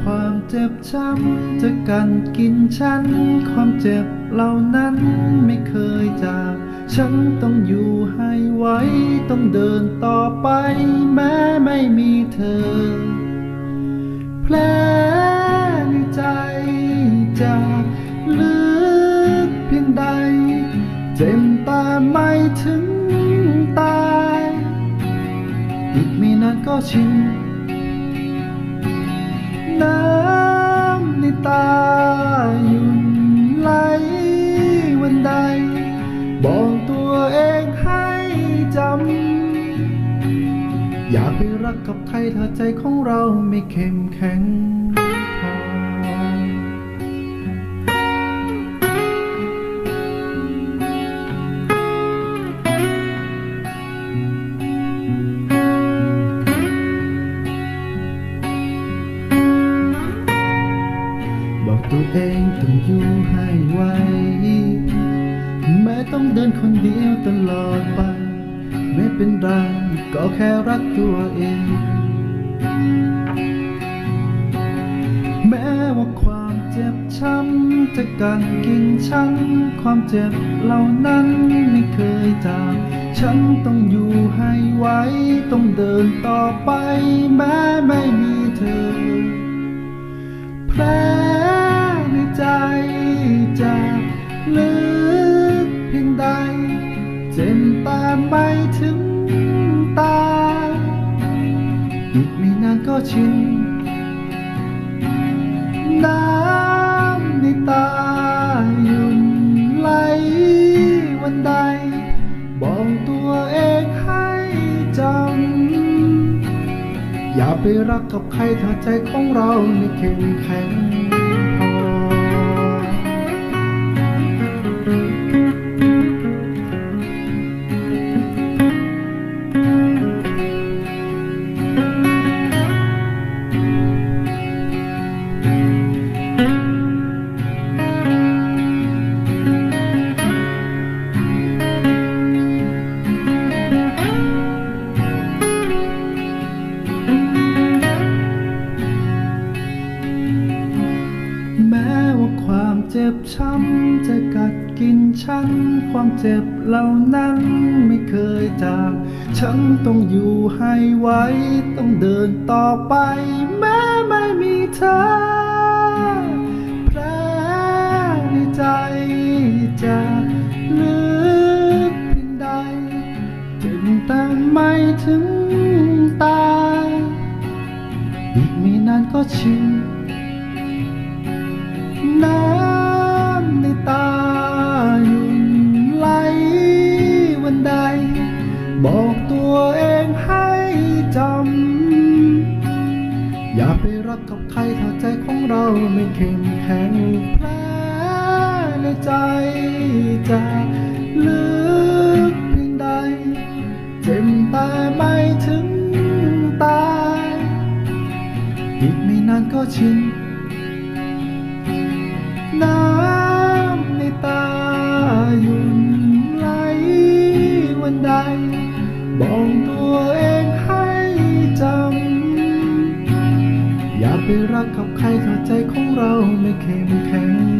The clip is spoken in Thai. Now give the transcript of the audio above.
ความเจ็บช้ำจะกันกินฉัน ความเจ็บเหล่านั้นไม่เคยจาก ฉันต้องอยู่ให้ไหวต้องเดินต่อไป แม้ไม่มีเธอ แผลในใจจากลึกเพียงใด เจ็บตาไม่ถึงตาย อีกไม่นานก็ชิน น้ำในตาหยุ่นไหลวันใด บอกตัวเองให้จำ อย่าไปรักกับใครถ้าใจของเราไม่เข้มแข็ง ตัวเองต้องอยู่ให้ไหวแม้ต้องเดินคนเดียวตลอดไป ไม่เป็นไรก็แค่รักตัวเอง แม้ว่าความเจ็บช้ำจะกันกินฉัน ความเจ็บเหล่านั้นไม่เคยจางฉันต้องอยู่ให้ไหวต้องเดินต่อไปแม่ เจ็บตาไม่ถึงตายอีกไม่นานก็ชินน้ำในตาหยุดไหลวันใด บอกตัวเองให้จำอย่าไปรักกับใครถ้าใจของเราไม่เข้มแข็ง เจ็บช้ำจะกัดกินฉัน ความเจ็บเหล่านั้นไม่เคยจางฉันต้องอยู่ให้ไหวต้องเดินต่อไป แม้ไม่มีเธอแผลในใจจะลึกเพียงใดจ็บแต่ไม่ถึงตายอีกไม่นานก็ชินน้ ตัวเองให้จำ อย่าไปรักกับใครถ้าใจของเราไม่เข้มแข็งแผลในใจจะลึกเพียงใด เจ็บแต่ไม่ถึงตายอีกไม่นานก็ชินน้ำในตาหยุดไหลวันใด บอกตัวเองให้จำ อย่าไปรักกับใครถ้าใจของเราไม่เข้มแข็ง